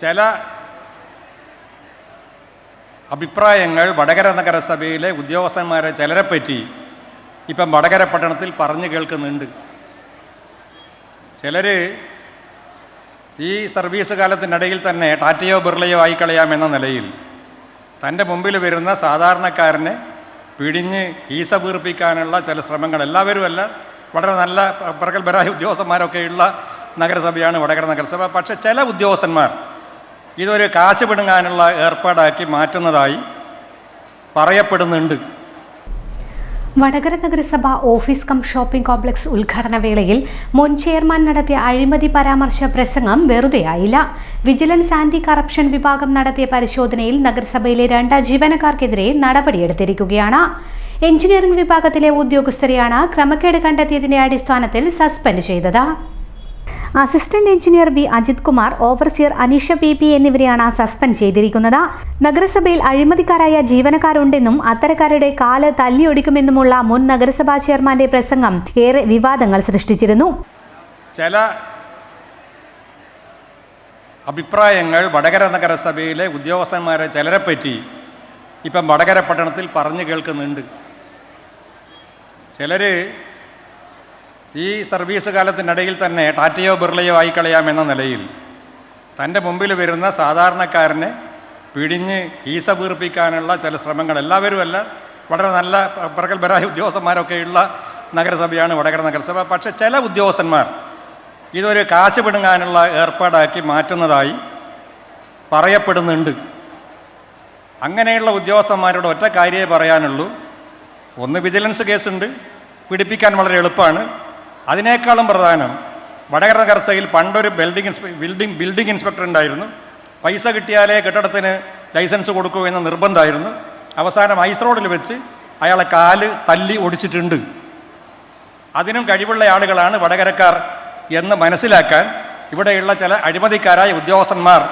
ചില അഭിപ്രായങ്ങൾ വടകര നഗരസഭയിലെ ഉദ്യോഗസ്ഥന്മാരെ ചിലരെ പറ്റി ഇപ്പം വടകര പട്ടണത്തിൽ പറഞ്ഞു കേൾക്കുന്നുണ്ട്. ചിലർ ഈ സർവീസ് കാലത്തിനിടയിൽ തന്നെ ടാറ്റയോ ബിർളയോ ആയിക്കളയാമെന്ന നിലയിൽ തന്റെ മുമ്പിൽ വരുന്ന സാധാരണക്കാരനെ പിടിഞ്ഞ് കീസ വീർപ്പിക്കാനുള്ള ചില ശ്രമങ്ങൾ എല്ലാവരുമല്ല. വളരെ നല്ല പ്രഗത്ഭരായ ഉദ്യോഗസ്ഥന്മാരൊക്കെയുള്ള നഗരസഭയാണ് വടകര നഗരസഭ. പക്ഷേ ചില ഉദ്യോഗസ്ഥന്മാർ ഇതൊരു കാശ് പിടുങ്ങാനുള്ള ഏർപ്പാടാക്കി മാറ്റുന്നതായി പറയപ്പെടുന്നുണ്ട്. വടകര നഗരസഭ ഓഫീസ് കം ഷോപ്പിംഗ് കോംപ്ലക്സ് ഉദ്ഘാടന വേളയിൽ മുൻ ചെയർമാൻ നടത്തിയ അഴിമതി പരാമർശ പ്രസംഗം വെറുതെയായില്ല. വിജിലൻസ് ആന്റി കറപ്ഷൻ വിഭാഗം നടത്തിയ പരിശോധനയിൽ നഗരസഭയിലെ രണ്ട് ജീവനക്കാർക്കെതിരെ നടപടിയെടുത്തിരിക്കുകയാണ് എഞ്ചിനീയറിംഗ് വിഭാഗത്തിലെ ഉദ്യോഗസ്ഥരെയാണ് ക്രമക്കേട് കണ്ടെത്തിയതിന്റെ അടിസ്ഥാനത്തിൽ സസ്പെൻഡ് ചെയ്തത്. Assistant engineer B Ajith Kumar overseer Aneesha P P എന്നിവരെയാണ് സസ്പെൻഡ് ചെയ്തിരിക്കുന്നത്. നഗരസഭയിൽ അഴിമതിക്കാരായ ജീവനക്കാരുണ്ടെന്നും അത്തരക്കാരുടെ കാൽ തല്ലിയൊടിക്കുമെന്നുമുള്ള മുൻ നഗരസഭാ ചെയർമാന്റെ പ്രസംഗം ഏറെ വിവാദങ്ങൾ സൃഷ്ടിച്ചിരുന്നു. ചില അഭിപ്രായങ്ങൾ വടകര നഗരസഭയിലെ ഉദ്യോഗസ്ഥന്മാരെ ചിലരെ പറ്റി ഇപ്പം വടകര പട്ടണത്തിൽ പറഞ്ഞു കേൾക്കുന്നുണ്ട്. ചിലർ ഈ സർവീസ് കാലത്തിനിടയിൽ തന്നെ ടാറ്റയോ ബിർളയോ ആയിക്കളയാമെന്ന നിലയിൽ തന്റെ മുമ്പിൽ വരുന്ന സാധാരണക്കാരനെ പിടിഞ്ഞ് കീസ വീർപ്പിക്കാനുള്ള ചില ശ്രമങ്ങൾ എല്ലാവരുമല്ല. വളരെ നല്ല പ്രഗത്ഭരായ ഉദ്യോഗസ്ഥന്മാരൊക്കെയുള്ള നഗരസഭയാണ് വടകര നഗരസഭ. പക്ഷേ ചില ഉദ്യോഗസ്ഥന്മാർ ഇതൊരു കാശ് പിടുങ്ങാനുള്ള ഏർപ്പാടാക്കി മാറ്റുന്നതായി പറയപ്പെടുന്നുണ്ട്. അങ്ങനെയുള്ള ഉദ്യോഗസ്ഥന്മാരോട് ഒറ്റ കാര്യമേ പറയാനുള്ളൂ. ഒന്ന് വിജിലൻസ് കേസുണ്ട്. പിടിപ്പിക്കാൻ വളരെ എളുപ്പമാണ്. അതിനേക്കാളും പ്രധാനം വടകര കർസയിൽ പണ്ടൊരു ബിൽഡിംഗ് ബിൽഡിംഗ് ബിൽഡിംഗ് ഇൻസ്പെക്ടർ ഉണ്ടായിരുന്നു. പൈസ കിട്ടിയാലേ കെട്ടിടത്തിന് ലൈസൻസ് കൊടുക്കൂ എന്ന നിർബന്ധമായിരുന്നു. അവസാനം ഐസ് റോഡിൽ വെച്ച് അയാളെ കാൽ തല്ലി ഒടിച്ചിട്ടുണ്ട്. അതിനും കഴിവുള്ള ആളുകളാണ് വടകരക്കാർ എന്ന് മനസ്സിലാക്കാൻ ഇവിടെയുള്ള ചില അഴിമതിക്കാരായ ഉദ്യോഗസ്ഥന്മാർ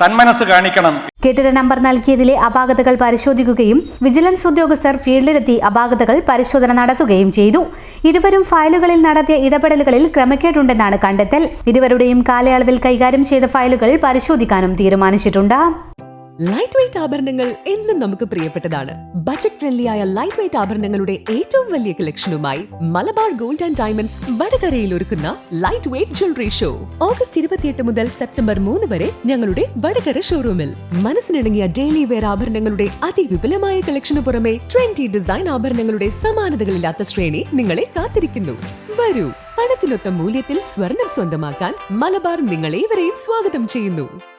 സന്മനസ് കാണിക്കണം. കെട്ടിട നമ്പർ നൽകിയതിലെ അപാകതകൾ പരിശോധിക്കുകയും വിജിലൻസ് ഉദ്യോഗസ്ഥർ ഫീൽഡിലെത്തി അപാകതകൾ പരിശോധന നടത്തുകയും ചെയ്തു. ഇരുവരും ഫയലുകളിൽ നടത്തിയ ഇടപെടലുകളിൽ ക്രമക്കേടുണ്ടെന്നാണ് കണ്ടെത്തൽ. ഇരുവരുടെയും കാലയളവിൽ കൈകാര്യം ചെയ്ത ഫയലുകൾ പരിശോധിക്കാനും തീരുമാനിച്ചിട്ടുണ്ട്. ലൈറ്റ് വെയിറ്റ് ആഭരണങ്ങൾ എന്നും നമുക്ക് പ്രിയപ്പെട്ടതാണ്. ബജറ്റ് ഫ്രണ്ട്ലി ആയ ലൈറ്റ് വെയിറ്റ് ആഭരണങ്ങളുടെ ഏറ്റവും വലിയ കളക്ഷനുമായി മലബാർ ഗോൾഡ് ആൻഡ് ഡയമണ്ട്സ് വടകരയിൽ ഒരുക്കുന്ന light weight jewellery show August ഇരുപത്തിയെട്ട് മുതൽ സെപ്റ്റംബർ മൂന്ന് വരെ ഞങ്ങളുടെ വടകര ഷോറൂമിൽ മനസ്സിനിണങ്ങിയ ഡെയിലി വെയർ ആഭരണങ്ങളുടെ അതിവിപുലമായ കളക്ഷനു പുറമെ ട്വന്റി ഡിസൈൻ ആഭരണങ്ങളുടെ സമാനതകളില്ലാത്ത ശ്രേണി നിങ്ങളെ കാത്തിരിക്കുന്നു. വരൂ. പണത്തിനൊത്ത മൂല്യത്തിൽ സ്വർണം സ്വന്തമാക്കാൻ മലബാർ നിങ്ങളേവരെയും സ്വാഗതം ചെയ്യുന്നു.